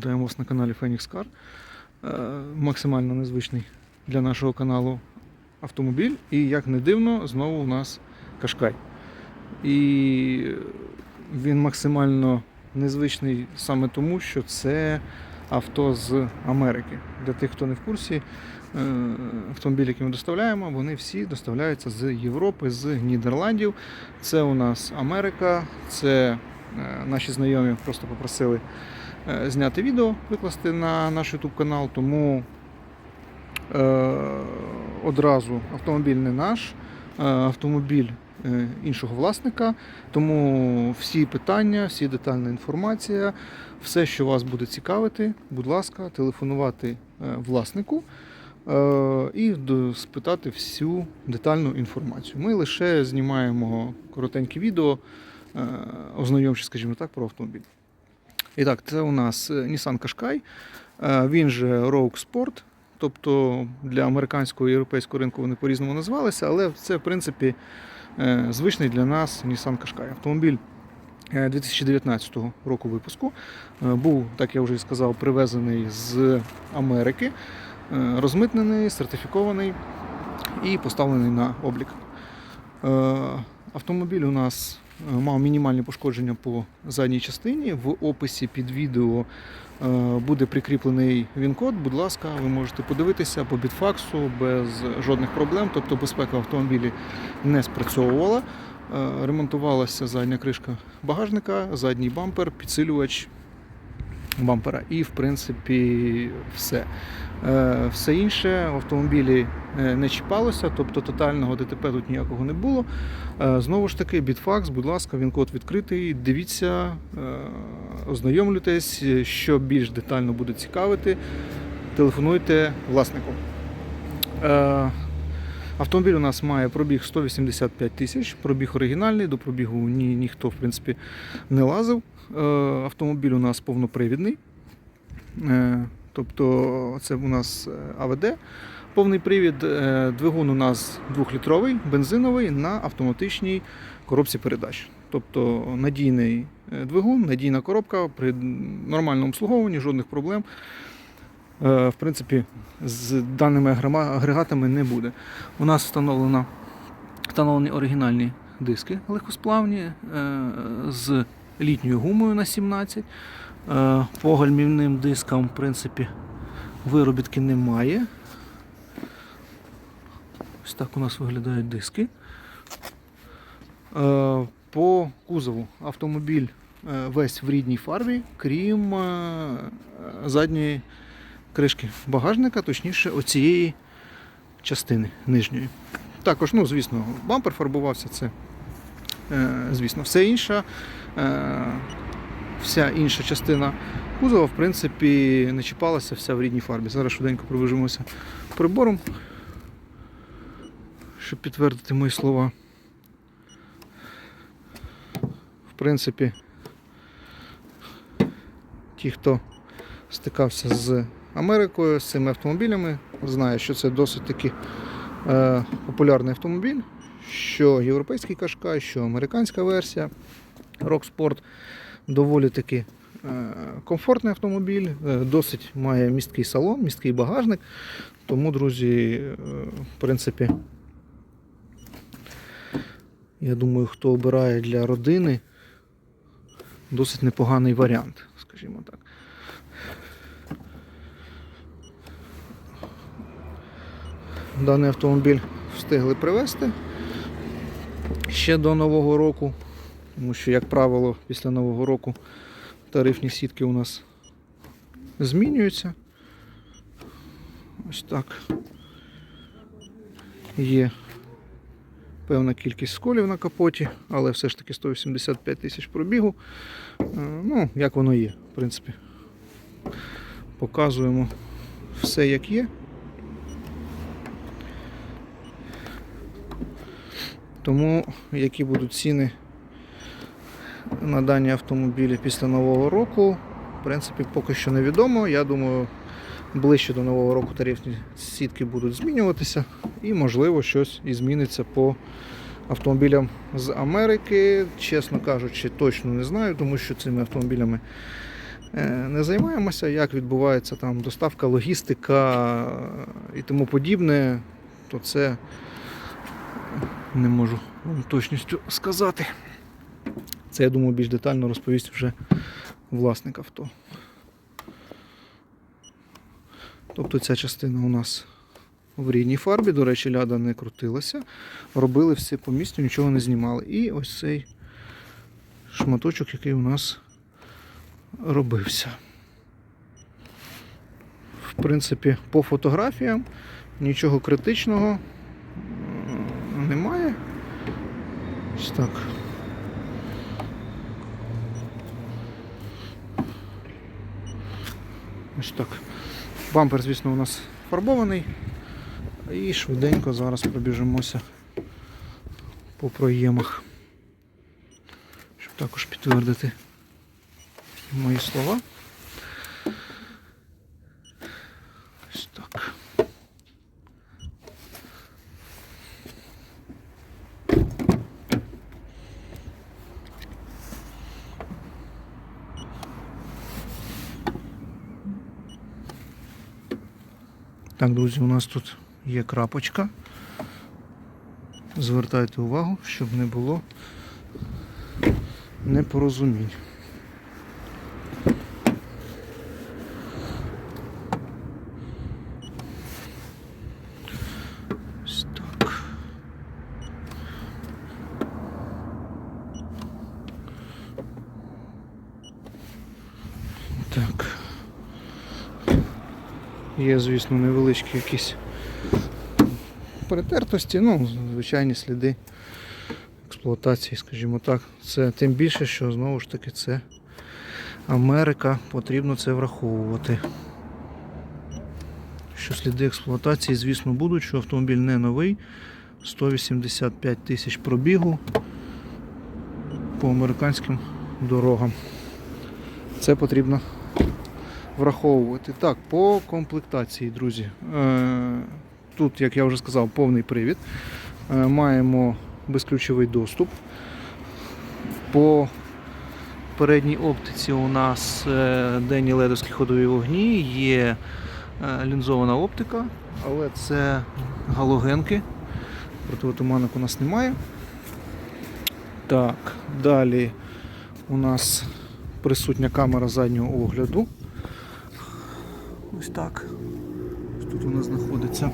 Вітаємо вас на каналі Phoenix Car. Е, Максимально незвичний для нашого каналу автомобіль. І як не дивно, знову у нас Кашкай. І він максимально незвичний саме тому, що це авто з Америки. Для тих, хто не в курсі, е, автомобілі, які ми доставляємо, вони всі доставляються з Європи, з Нідерландів. Це у нас Америка, це е, наші знайомі просто попросили зняти відео, викласти на наш YouTube канал, тому е, одразу автомобіль не наш, е, автомобіль е, іншого власника. Тому всі питання, всі детальна інформація, все, що вас буде цікавити, будь ласка, телефонувати е, власнику. е, І спитати всю детальну інформацію. Ми лише знімаємо коротеньке відео, е, ознайомчи, скажімо так, про автомобіль. І так, це у нас е, Nissan Qashqai, е, він же Rogue Sport. Тобто для американського і європейського ринку вони по-різному називалися, але це, в принципі, е, звичний для нас Nissan Qashqai. Автомобіль е, 2019 року випуску. Був, так я вже і сказав, привезений з Америки, розмитнений, сертифікований і поставлений на облік. Автомобіль у нас мав мінімальні пошкодження по задній частині. В описі під відео е, буде прикріплений він-код. Будь ласка, ви можете подивитися по бітфаксу без жодних проблем. Тобто безпека в автомобілі не спрацьовувала. Е, Ремонтувалася задня кришка багажника, задній бампер, підсилювач бампера. І, в принципі, все. Е, Все інше в автомобілі е, не чіпалося, тобто тотального ДТП тут ніякого не було. Е, Знову ж таки, бітфакс, будь ласка, він код відкритий. Дивіться, ознайомлюйтесь, що більш детально буде цікавити. Телефонуйте власнику. Автомобіль у нас має пробіг 185 тисяч, пробіг оригінальний, до пробігу ні, ніхто в принципі не лазив. Е, Автомобіль у нас повнопривідний. Е, Тобто це у нас е, АВД. Повний привід, двигун у нас 2-літровий, бензиновий на автоматичній коробці передач. Тобто надійний двигун, надійна коробка при нормальному обслуговуванні, жодних проблем. Е, В принципі, з даними агрегатами не буде. У нас встановлено, встановлені оригінальні диски легкосплавні е, з літньою гумою на 17. Е, По гальмівним дискам, в принципі, виробітки немає. Ось так у нас виглядають диски. По кузову автомобіль весь в рідній фарбі, крім задньої кришки багажника, точніше, оцієї частини нижньої. Також, ну, звісно, бампер фарбувався, це, е, звісно, все інше. Е, вся інша частина кузова, в принципі, не чіпалася вся в рідній фарбі. Зараз швиденько пробіжимося прибором, щоб підтвердити мої слова. В принципі, ті, хто стикався з Америкою, з цими автомобілями, знає, що це досить таки е, популярний автомобіль, що європейський кашкай, що американська версія Rock Sport доволі таки е, комфортний автомобіль, е, досить має місткий салон, місткий багажник. Тому, друзі, е, в принципі, я думаю, хто обирає для родини, досить непоганий варіант, скажімо так. Даний автомобіль встигли привезти ще до Нового року. Тому що, як правило, після Нового року тарифні сітки у нас змінюються. Ось так. Є певна кількість сколів на капоті, але все ж таки 185 тисяч пробігу. Е, Ну, як воно є, в принципі. Показуємо все як є. Тому які будуть ціни на дані автомобілі після Нового року. В принципі, поки що невідомо. Я думаю, ближче до Нового року тарифні сітки будуть змінюватися і, можливо, щось і зміниться по автомобілям з Америки. Чесно кажучи, точно не знаю, тому що цими автомобілями е, не займаємося, як відбувається там доставка, логістика е, і тому подібне, то це не можу вам точністю сказати. Це, я думаю, більш детально розповість вже власник авто. Тобто ця частина у нас в рідній фарбі, до речі, ляда не крутилася. Робили все по місцю, нічого не знімали. І ось цей шматочок, який у нас робився. В принципі, по фотографіям нічого критичного. Ось так. Ось так. Бампер, звісно, у нас фарбований. І швиденько зараз пробіжимося по проємах. Щоб також підтвердити мої слова. Ось так. Так, друзі, у нас тут є крапочка. Звертайте увагу, щоб не було непорозумінь. Ось так. Так. Є, звісно, невеличкі якісь перетертості, ну, звичайні сліди експлуатації, скажімо так. Це тим більше, що знову ж таки це Америка, потрібно це враховувати. Що сліди експлуатації, звісно, будуть, що автомобіль не новий, 185 тисяч пробігу по американським дорогам. Це потрібно враховувати. Так, по комплектації, друзі. Е, Тут, як я вже сказав, повний привід. Е, Маємо безключовий доступ. По передній оптиці у нас е, денні ледовські ходові вогні, є лінзована оптика, але це галогенки. Противотуманок у нас немає. Так, далі у нас присутня камера заднього огляду. Ось так. Тут вона знаходиться.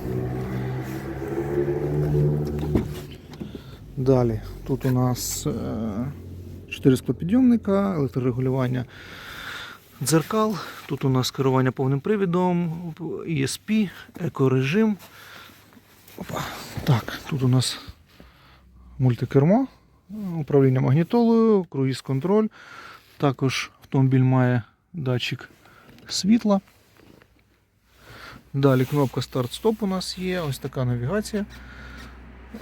Далі, тут у нас 4 склопідйомника, електрорегулювання дзеркал. Тут у нас керування повним привідом, ESP, екорежим. Опа. Так, тут у нас мультикермо, управління магнітолою, круїз контроль. Також автомобіль має датчик світла. Далі кнопка старт-стоп у нас є, ось така навігація. Е,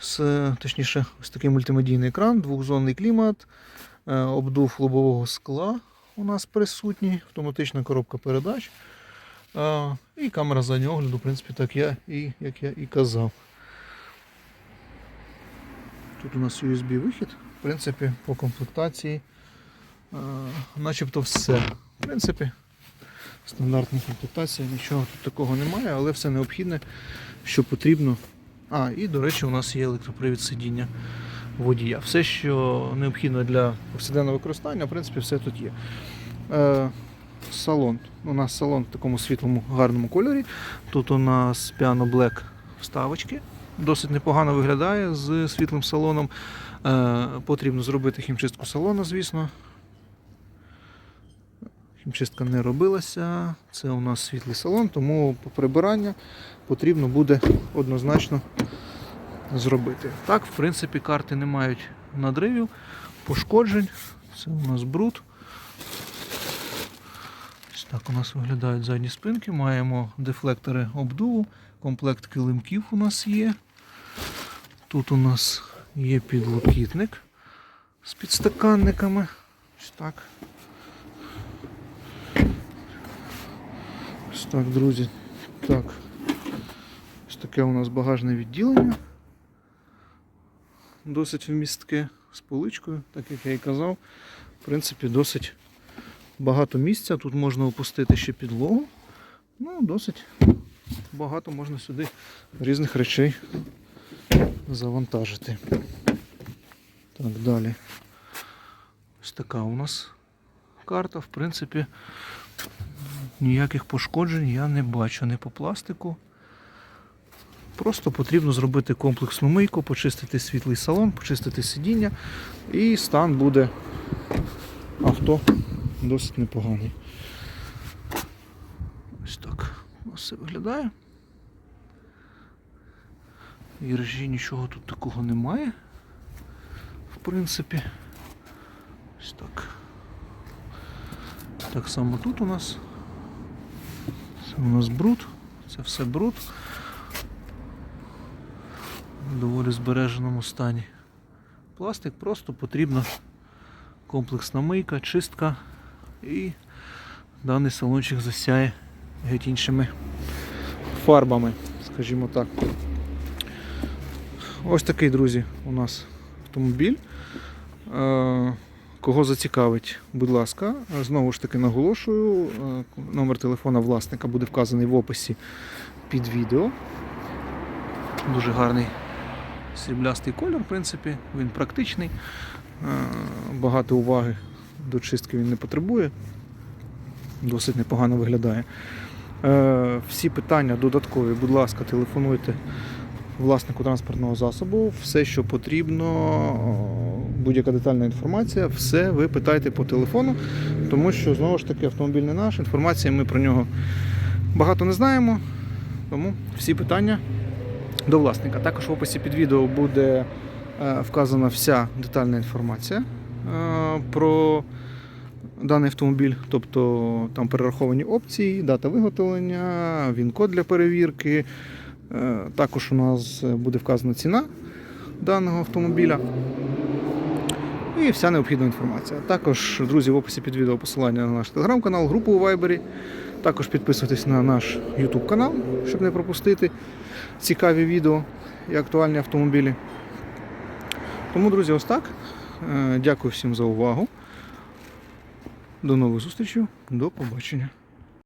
З, точніше, ось такий мультимедійний екран, двохзонний клімат, е, обдув лобового скла у нас присутній, автоматична коробка передач. е, І камера заднього огляду, в принципі, так я і, як я і казав. Тут у нас USB вихід, в принципі, по комплектації е, начебто все. В принципі, стандартна комплектація, нічого тут такого немає, але все необхідне, що потрібно. А, і, до речі, у нас є електропривід сидіння водія. Все, що необхідно для повсякденного використання, в принципі, все тут є. Е, салон. У нас салон в такому світлому гарному кольорі. Тут у нас Piano Black вставочки. Досить непогано виглядає з світлим салоном. Е, потрібно зробити хімчистку салону, звісно. Хімчистка не робилася. Це у нас світлий салон, тому по прибирання потрібно буде однозначно зробити. Так, в принципі, карти не мають надривів, пошкоджень. Це у нас бруд. Ось так у нас виглядають задні спинки. Маємо дефлектори обдуву, комплект килимків у нас є. Тут у нас є підлокітник з підстаканниками. Ось так. Ось так, друзі. Так. Ось таке у нас багажне відділення. Досить вмістке з поличкою, так як я і казав. В принципі, досить багато місця. Тут можна опустити ще підлогу. Ну, досить багато можна сюди різних речей завантажити. Так, далі. Ось така у нас карта. В принципі, ніяких пошкоджень я не бачу ні по пластику. Просто потрібно зробити комплексну мийку, почистити світлий салон, почистити сидіння, і стан буде авто досить непоганий. Ось так у нас все виглядає. Іржі нічого тут такого немає. В принципі. Ось так. Так само тут у нас. Це у нас бруд. Це все бруд. В доволі збереженому стані. Пластик просто потрібна комплексна мийка, чистка і даний салончик засяє геть іншими фарбами, скажімо так. Ось такий, друзі, у нас автомобіль. Кого зацікавить, будь ласка, знову ж таки наголошую, е, номер телефона власника буде вказаний в описі під відео. Дуже гарний сріблястий колір, в принципі, він практичний. Е, Багато уваги до чистки він не потребує. Досить непогано виглядає. Е, Всі питання додаткові, будь ласка, телефонуйте власнику транспортного засобу. Все, що потрібно, будь-яка детальна інформація, все ви питайте по телефону, тому що знову ж таки автомобіль не наш, інформації ми про нього багато не знаємо. Тому всі питання до власника. Також в описі під відео буде е, вказана вся детальна інформація е, про даний автомобіль, тобто там перераховані опції, дата виготовлення, він-код для перевірки. Е, Також у нас буде вказана ціна даного автомобіля. І вся необхідна інформація. Також, друзі, в описі під відео посилання на наш телеграм-канал, групу у Вайбері. Також підписуйтесь на наш YouTube канал, щоб не пропустити цікаві відео і актуальні автомобілі. Тому, друзі, ось так. Е, Дякую всім за увагу. До нових зустрічей, до побачення.